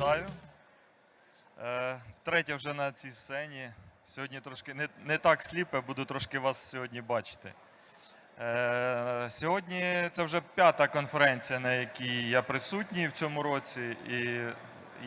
Вітаю. Е, Втретє вже на цій сцені. Сьогодні трошки не, не так сліпе, буду трошки вас сьогодні бачити. Е, Сьогодні це вже п'ята конференція, на якій я присутній в цьому році. І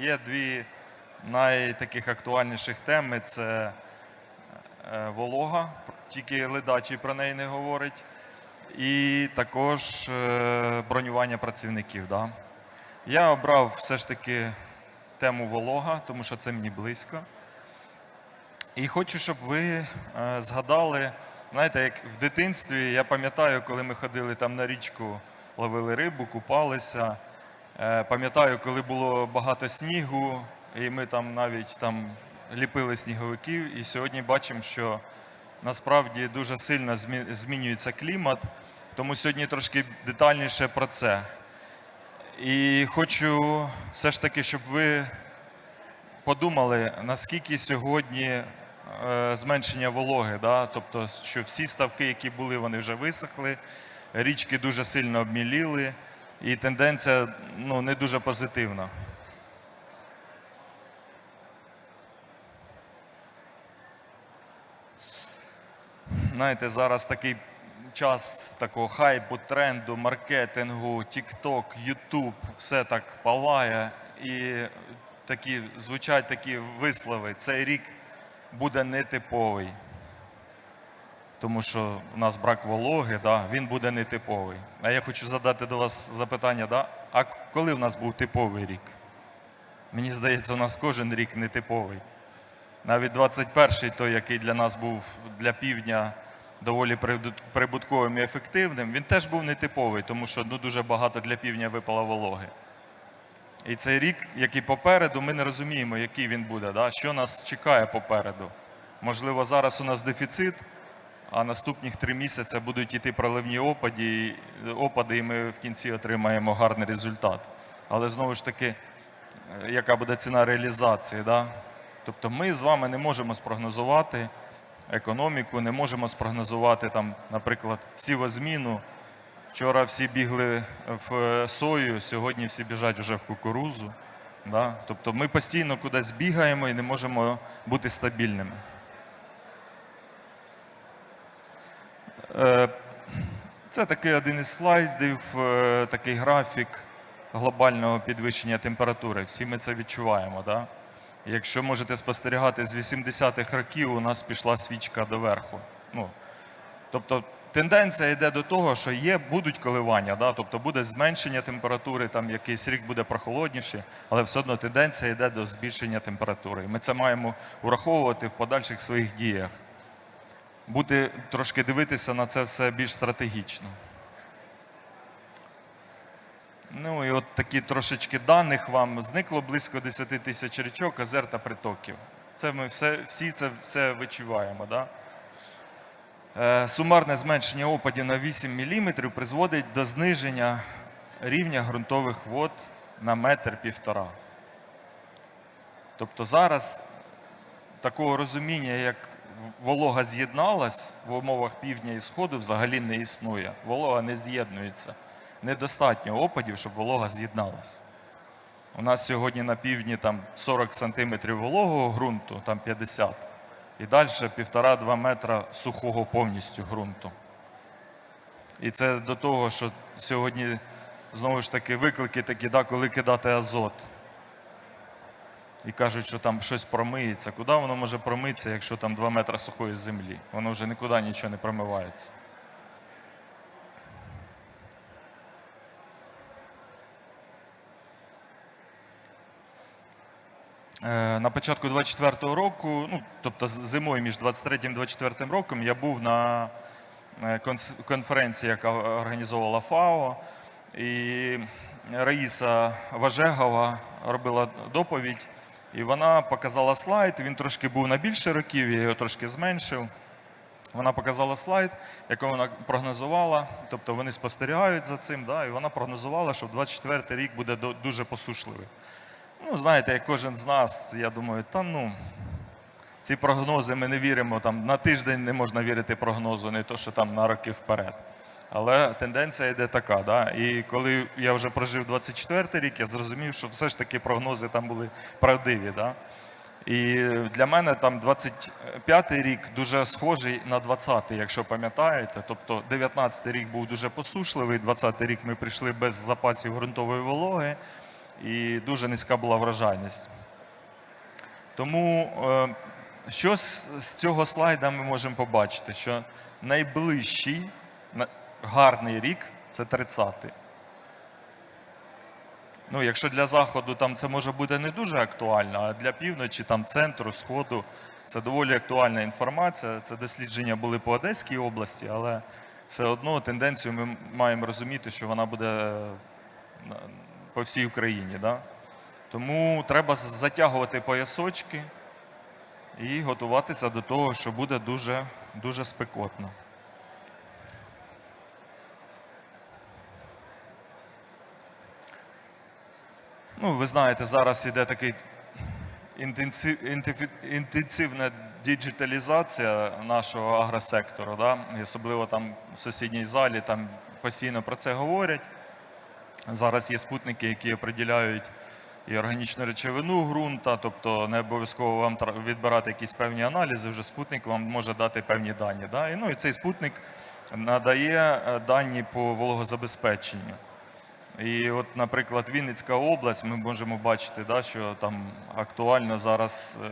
є дві найтаких актуальніших теми: це е, волога, тільки ледачий про неї не говорить, і також е, бронювання працівників. Да? Я обрав все ж таки тему волога, тому що це мені близько. І хочу, щоб ви е, згадали, знаєте, як в дитинстві я пам'ятаю, коли ми ходили там на річку, ловили рибу, купалися. Е, пам'ятаю, коли було багато снігу, і ми там навіть там ліпили сніговиків. І сьогодні бачимо, що насправді дуже сильно змінюється клімат. Тому сьогодні трошки детальніше про це. І хочу все ж таки, щоб ви подумали, наскільки сьогодні е, зменшення вологи, да? тобто, що всі ставки, які були, вони вже висохли, річки дуже сильно обміліли, і тенденція ну, не дуже позитивна. Знаєте, зараз такий час такого хайпу, тренду, маркетингу, TikTok, YouTube, все так палає. І такі звучать такі вислови. Цей рік буде нетиповий. Тому що у нас брак вологи, да, він буде нетиповий. А я хочу задати до вас запитання: да? а коли в нас був типовий рік? Мені здається, у нас кожен рік нетиповий. Навіть 21-й, той, який для нас був для півдня доволі прибут- прибутковим і ефективним, він теж був нетиповий, тому що ну, дуже багато для півдня випало вологи. І цей рік, який попереду, ми не розуміємо, який він буде, да? що нас чекає попереду. Можливо, зараз у нас дефіцит, а наступних три місяці будуть йти проливні опади, опади, і ми в кінці отримаємо гарний результат. Але знову ж таки, е, яка буде ціна реалізації. Да? Тобто ми з вами не можемо спрогнозувати економіку, не можемо спрогнозувати, там, наприклад, сівозміну. Вчора всі бігли в е, сою, сьогодні всі біжать вже в кукурузу. Да? Тобто ми постійно кудись бігаємо і не можемо бути стабільними. Е, Це такий один із слайдів, е, такий графік глобального підвищення температури. Всі ми це відчуваємо. Да? Якщо можете спостерігати, з 80-х років у нас пішла свічка доверху. Ну, тобто тенденція йде до того, що є, будуть коливання, да? тобто буде зменшення температури, там якийсь рік буде прохолодніше, але все одно тенденція йде до збільшення температури. І Ми це маємо враховувати в подальших своїх діях. Бути трошки дивитися на це все більш стратегічно. Ну і от такі трошечки даних вам зникло близько 10 тисяч річок, озер та притоків. Це ми все, всі це все відчуваємо. Да? Е, Сумарне зменшення опадів на 8 мм призводить до зниження рівня ґрунтових вод на метр півтора. Тобто зараз такого розуміння, як волога з'єдналась в умовах півдня і сходу, взагалі не існує. Волога не з'єднується. Недостатньо опадів, щоб волога з'єдналась. У нас сьогодні на півдні там 40 сантиметрів вологого ґрунту, там 50. І далі 1,5-2 метра сухого повністю ґрунту. І це до того, що сьогодні знову ж таки виклики такі, да, коли кидати азот. І кажуть, що там щось промиється. Куди воно може промитися, якщо там 2 метри сухої землі? Воно вже нікуди нічого не промивається. На початку 24-го року, ну, тобто зимою між 23 і 24 роком, я був на е, конференції, яка організовувала ФАО. І Раїса Важегова робила доповідь, і вона показала слайд. Він трошки був на більше років, я його трошки зменшив. Вона показала слайд, який вона прогнозувала. Тобто вони спостерігають за цим, да, і вона прогнозувала, що 24 рік буде дуже посушливий. Ну, знаєте, як кожен з нас, я думаю, та ну, ці прогнози ми не віримо. Там на тиждень не можна вірити прогнозу, не то, що там на роки вперед. Але тенденція йде така. Да? І коли я вже прожив 24 рік, я зрозумів, що все ж таки прогнози там були правдиві. Да? І для мене там 25-й рік дуже схожий на 20-й, якщо пам'ятаєте. Тобто 19-й рік був дуже посушливий, 20-й рік ми прийшли без запасів ґрунтової вологи, і дуже низька була врожайність. Тому е, що з, цього слайда ми можемо побачити, що найближчий гарний рік це 30-й. Ну, якщо для заходу там це може бути не дуже актуально, а для півночі, там центру, сходу це доволі актуальна інформація. Це дослідження були по Одеській області, але все одно тенденцію ми маємо розуміти, що вона буде на- по всій Україні. Да? Тому треба затягувати поясочки і готуватися до того, що буде дуже, дуже спекотно. Ну, ви знаєте, зараз іде такий інтенсив, інтенсивна діджиталізація нашого агросектору. Да? І особливо там в сусідній залі там постійно про це говорять. Зараз є спутники, які определяють і органічну речовину ґрунта, тобто не обов'язково вам відбирати якісь певні аналізи, вже спутник вам може дати певні дані. Да? І, ну, і цей спутник надає е, дані по вологозабезпеченню. І от, наприклад, Вінницька область, ми можемо бачити, да, що там актуально зараз е,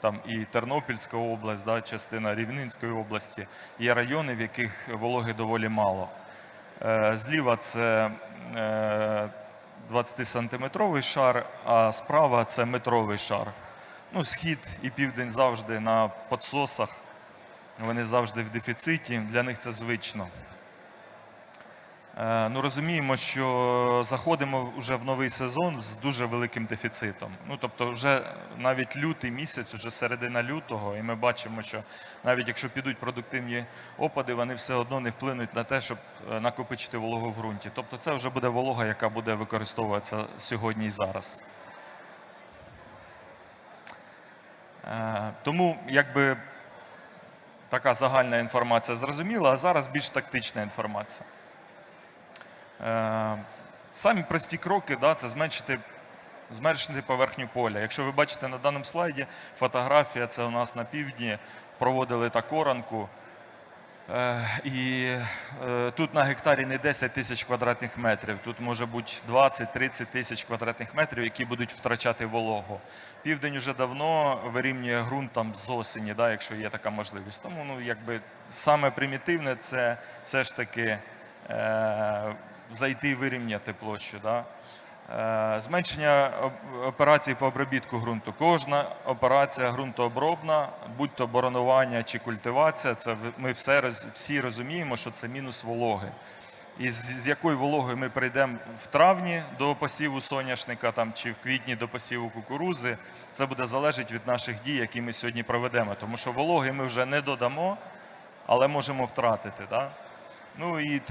там і Тернопільська область, да, частина Рівненської області, є райони, в яких вологи доволі мало. Е, Зліва це 20-сантиметровий шар, а справа це метровий шар. Ну, схід і південь завжди на подсосах, вони завжди в дефіциті, для них це звично. Е, Ну, розуміємо, що заходимо вже в новий сезон з дуже великим дефіцитом. Ну, тобто, вже навіть лютий місяць, вже середина лютого, і ми бачимо, що навіть якщо підуть продуктивні опади, вони все одно не вплинуть на те, щоб е, накопичити вологу в ґрунті. Тобто, це вже буде волога, яка буде використовуватися сьогодні і зараз. Е, Тому, якби така загальна інформація зрозуміла, а зараз більш тактична інформація. Е, Самі прості кроки да, це зменшити, зменшити поверхню поля. Якщо ви бачите на даному слайді, фотографія це у нас на півдні, проводили так оранку. Е, І е, тут на гектарі не 10 тисяч квадратних метрів, тут може бути 20-30 тисяч квадратних метрів, які будуть втрачати вологу. Південь вже давно вирівнює ґрунт там з осені, да, якщо є така можливість. Тому ну, якби, саме примітивне це все ж таки зайти вирівняти площу. Да. Е, Зменшення операцій по обробітку ґрунту. Кожна операція ґрунтообробна, будь то боронування чи культивація, це ми все, всі розуміємо, що це мінус вологи. І з, з якою вологою ми прийдемо в травні до посіву соняшника там, чи в квітні до посіву кукурузи, це буде залежати від наших дій, які ми сьогодні проведемо. Тому що вологи ми вже не додамо, але можемо втратити. Да? Ну і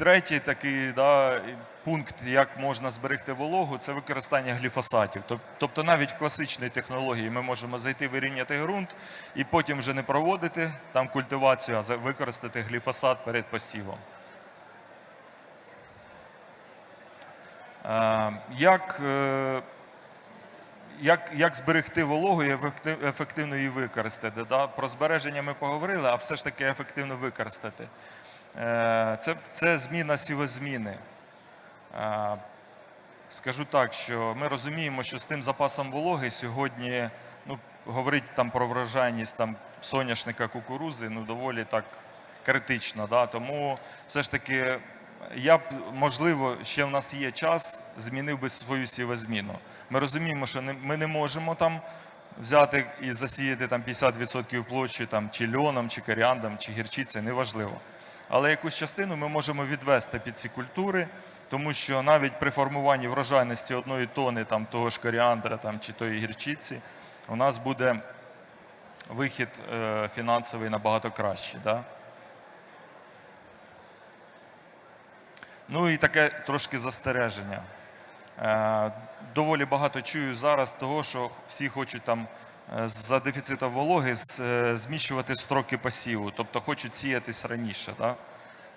третій такий да, пункт, як можна зберегти вологу, це використання гліфосатів. Тобто навіть в класичній технології ми можемо зайти вирівняти ґрунт і потім вже не проводити там культивацію, а використати гліфосат перед посівом. Е, Як, е, як, як зберегти вологу і ефективно її використати? Да? Про збереження ми поговорили, а все ж таки ефективно використати. Е, Це, це зміна сівозміни. Е, Скажу так, що ми розуміємо, що з тим запасом вологи сьогодні ну, говорить там про врожайність там, соняшника кукурузи ну, доволі так критично. Да? Тому все ж таки я б, можливо, ще в нас є час, змінив би свою сівозміну. Ми розуміємо, що не, ми не можемо там взяти і засіяти там 50% площі там, чи льоном, чи коріандом, чи гірчицею, неважливо. Але якусь частину ми можемо відвести під ці культури, тому що навіть при формуванні врожайності одної тони там, того ж коріандра там, чи тої гірчиці, у нас буде вихід е, фінансовий набагато кращий. Да? Ну і таке трошки застереження. Е, Доволі багато чую зараз того, що всі хочуть там за дефіцитом вологи е, зміщувати строки посіву, тобто хочуть сіятись раніше. Да?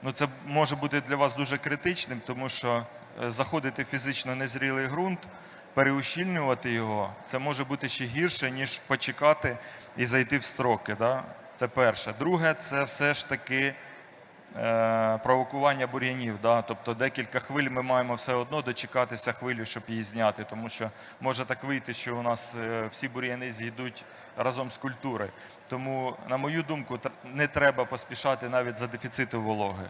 ну це може бути для вас дуже критичним, тому що е, заходити в фізично незрілий ґрунт, переущільнювати його, це може бути ще гірше, ніж почекати і зайти в строки. Да? Це перше. Друге, це все ж таки е, провокування бур'янів. Да? Тобто декілька хвиль ми маємо все одно дочекатися хвилі, щоб її зняти, тому що може так вийти, що у нас е, всі бур'яни зійдуть разом з культури. Тому, на мою думку, не треба поспішати навіть за дефіциту вологи.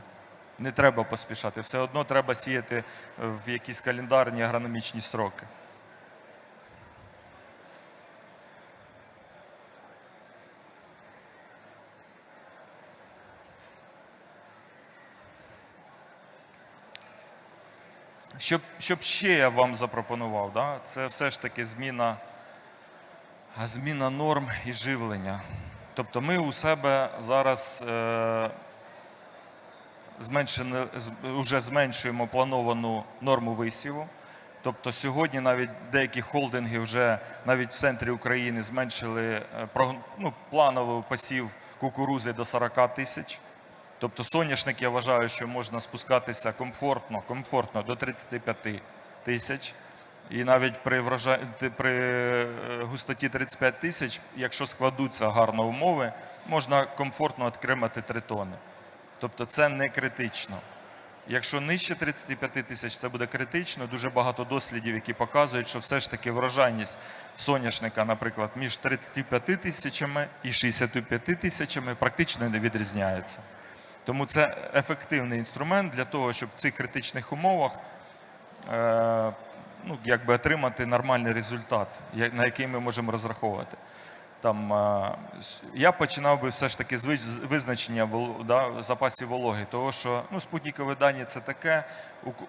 Не треба поспішати. Все одно треба сіяти в якісь календарні агрономічні строки. Щоб, щоб ще я вам запропонував, да? це все ж таки зміна, зміна норм і живлення. Тобто ми у себе зараз е, зменшили, з- уже зменшуємо плановану норму висіву. Тобто сьогодні навіть деякі холдинги вже навіть в центрі України зменшили е, ну, плановий посів кукурузи до 40 тисяч. Тобто соняшник, я вважаю, що можна спускатися комфортно, комфортно до 35 тисяч. І навіть при, врожа... при е, густоті 35 тисяч, якщо складуться гарно умови, можна комфортно отримати 3 тони. Тобто це не критично. Якщо нижче 35 тисяч, це буде критично. Дуже багато дослідів, які показують, що все ж таки врожайність соняшника, наприклад, між 35 тисячами і 65 тисячами практично не відрізняється. Тому це ефективний інструмент для того, щоб в цих критичних умовах е, ну, якби отримати нормальний результат, на який ми можемо розраховувати. Там, е, я починав би все ж таки з визначення да, запасів вологи, тому що ну, спутникові дані це таке,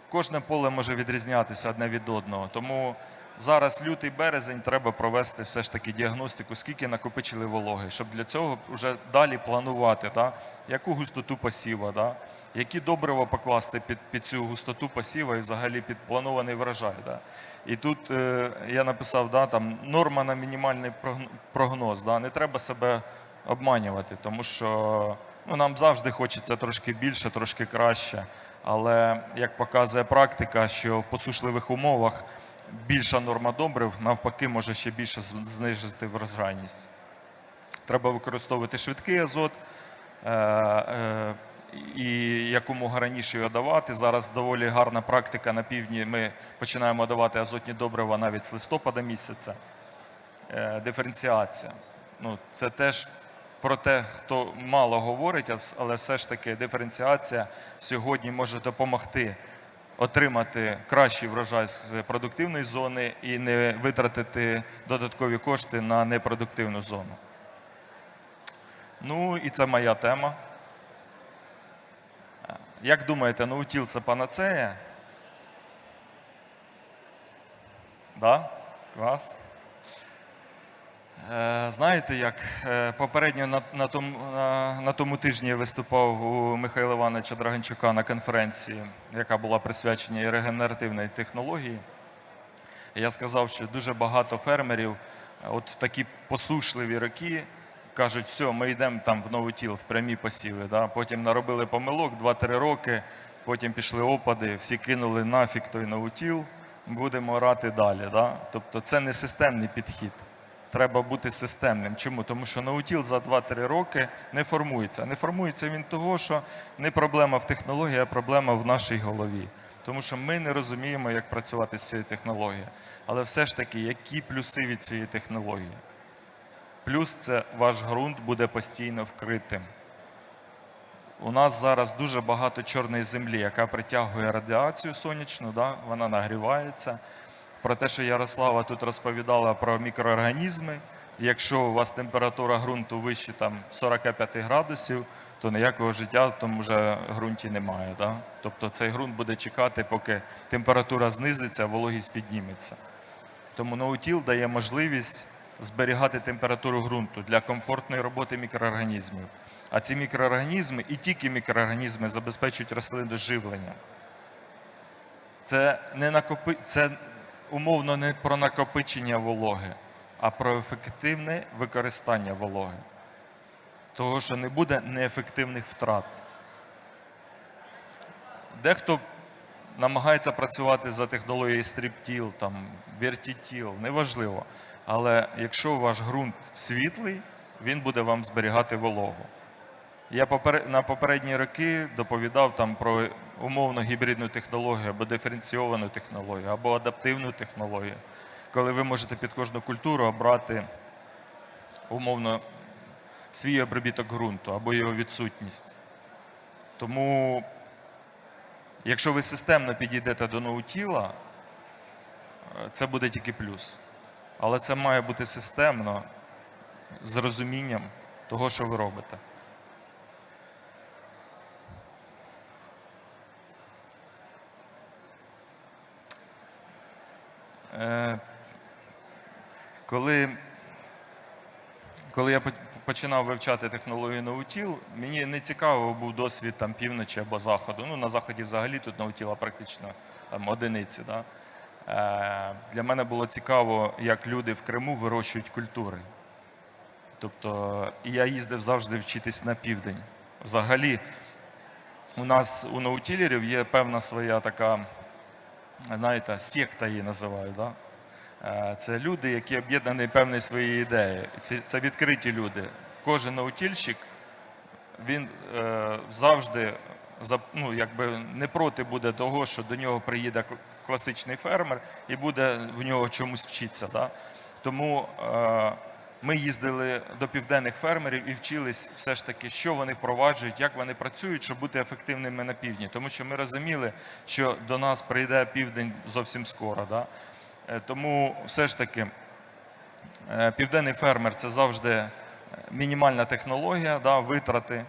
кожне поле може відрізнятися одне від одного. Тому зараз лютий березень треба провести все ж таки діагностику, скільки накопичили вологи, щоб для цього вже далі планувати, да, яку густоту посіва, да, які добрива покласти під, під цю густоту посіва і взагалі під планований врожай. Да. І тут е, я написав, да, там, норма на мінімальний прогн- прогноз. Да, не треба себе обманювати, тому що ну, нам завжди хочеться трошки більше, трошки краще. Але як показує практика, що в посушливих умовах більша норма добрив навпаки може ще більше з- знизити врожайність. Треба використовувати швидкий азот е, е, і якомога раніше його давати. Зараз доволі гарна практика на півдні. Ми починаємо давати азотні добрива навіть з листопада місяця. Е, Диференціація. Ну, це теж про те, хто мало говорить, але все ж таки диференціація сьогодні може допомогти отримати кращий врожай з продуктивної зони і не витратити додаткові кошти на непродуктивну зону. Ну і це моя тема. Як думаєте, наутіл це панацея? Да? Клас. Е, Знаєте, як е, попередньо на, на, тому, на, на тому тижні виступав у Михайла Івановича Драганчука на конференції, яка була присвячена регенеративної технології. Я сказав, що дуже багато фермерів, от в такі посушливі роки, кажуть, все, ми йдемо там в новотіл, в прямі посіви. Да? Потім наробили помилок 2-3 роки, потім пішли опади, всі кинули нафіг той новотіл, будемо орати далі. Да? Тобто це не системний підхід. Треба бути системним. Чому? Тому що наутіл за 2-3 роки не формується. Не формується він того, що не проблема в технології, а проблема в нашій голові. Тому що ми не розуміємо, як працювати з цією технологією. Але все ж таки, які плюси від цієї технології? Плюс це ваш ґрунт буде постійно вкритим. У нас зараз дуже багато чорної землі, яка притягує радіацію сонячну, да? вона нагрівається. Про те, що Ярослава тут розповідала про мікроорганізми. Якщо у вас температура ґрунту вище там, 45 градусів, то ніякого життя в тому вже ґрунті немає. Да? Тобто цей ґрунт буде чекати, поки температура знизиться, а вологість підніметься. Тому ноутіл дає можливість зберігати температуру ґрунту для комфортної роботи мікроорганізмів. А ці мікроорганізми і тільки мікроорганізми забезпечують рослину живленням. Це не накопи... це умовно не про накопичення вологи, а про ефективне використання вологи. Того, що не буде неефективних втрат. Дехто намагається працювати за технологією стріптіл, там, вертітіл, неважливо. Але якщо ваш ґрунт світлий, він буде вам зберігати вологу. Я на попередні роки доповідав там про умовно гібридну технологію або диференційовану технологію, або адаптивну технологію, коли ви можете під кожну культуру обрати умовно свій обробіток ґрунту або його відсутність. Тому, якщо ви системно підійдете до ноутіла, е, це буде тільки плюс. Але це має бути системно, з розумінням того, що ви робите. Коли, коли я починав вивчати технологію Наутіл, мені не цікаво був досвід там, півночі або заходу. Ну, на заході взагалі тут Наутіла практично там, одиниці. Да? Е, Для мене було цікаво, як люди в Криму вирощують культури. Тобто, я їздив завжди вчитись на південь. Взагалі, у нас у наутілерів є певна своя така, знаєте, секта її називають. Да? Е, Це люди, які об'єднані певною своєю ідеєю. Це, це відкриті люди. Кожен наутільщик, він е, завжди ну, якби не проти буде того, що до нього приїде класичний фермер і буде в нього чомусь вчитися. Да? Тому е, ми їздили до південних фермерів і вчились все ж таки, що вони впроваджують, як вони працюють, щоб бути ефективними на півдні. Тому що ми розуміли, що до нас прийде південь зовсім скоро. Да? Е, Тому все ж таки е, південний фермер це завжди е, мінімальна технологія, да, витрати.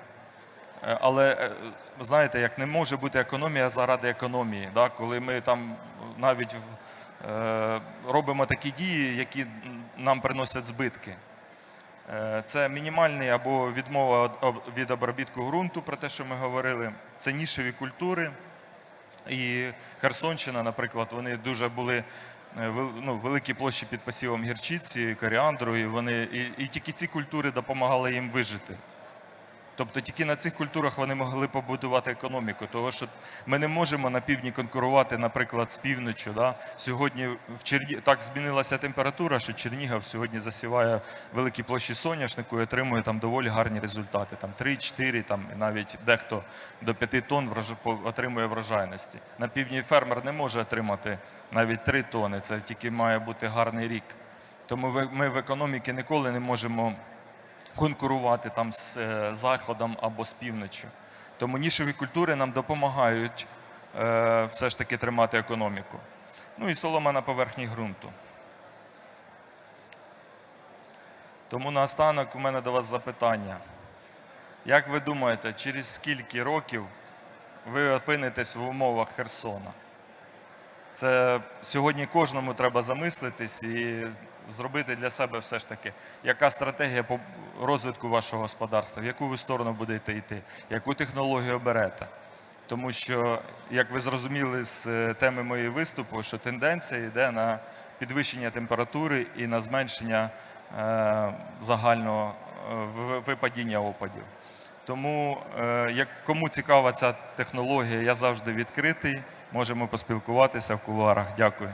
Але знаєте, як не може бути економія заради економії, да? коли ми там навіть в- робимо такі дії, які нам приносять збитки. Е, Це мінімальний або відмова від обробітку ґрунту, про те, що ми говорили. Це нішеві культури. І Херсонщина, наприклад, вони дуже були е, ну, великі площі під посівом гірчиці, коріандру, і, вони, і, і тільки ці культури допомагали їм вижити. Тобто тільки на цих культурах вони могли побудувати економіку, тому що ми не можемо на півдні конкурувати, наприклад, з півночі. Да? Сьогодні в Черні... так змінилася температура, що Чернігів сьогодні засіває великі площі соняшнику і отримує там доволі гарні результати. Там 3-4, там і навіть дехто до 5 тонн врож... отримує врожайності. На півдні фермер не може отримати навіть 3 тони. Це тільки має бути гарний рік. Тому ми в економіці ніколи не можемо конкурувати там з е, заходом або з півночі. Тому нішеві культури нам допомагають е, все ж таки тримати економіку. Ну і солома на поверхні ґрунту. Тому наостанок у мене до вас запитання. Як ви думаєте, через скільки років ви опинитесь в умовах Херсона? Це сьогодні кожному треба замислитись і зробити для себе все ж таки, яка стратегія по розвитку вашого господарства, в яку ви сторону будете йти, яку технологію оберете. Тому що, як ви зрозуміли з е, теми моєї виступу, що тенденція йде на підвищення температури і на зменшення е, загального е, випадіння опадів. Тому, е, як кому цікава ця технологія, я завжди відкритий. Можемо поспілкуватися в кулуарах. Дякую.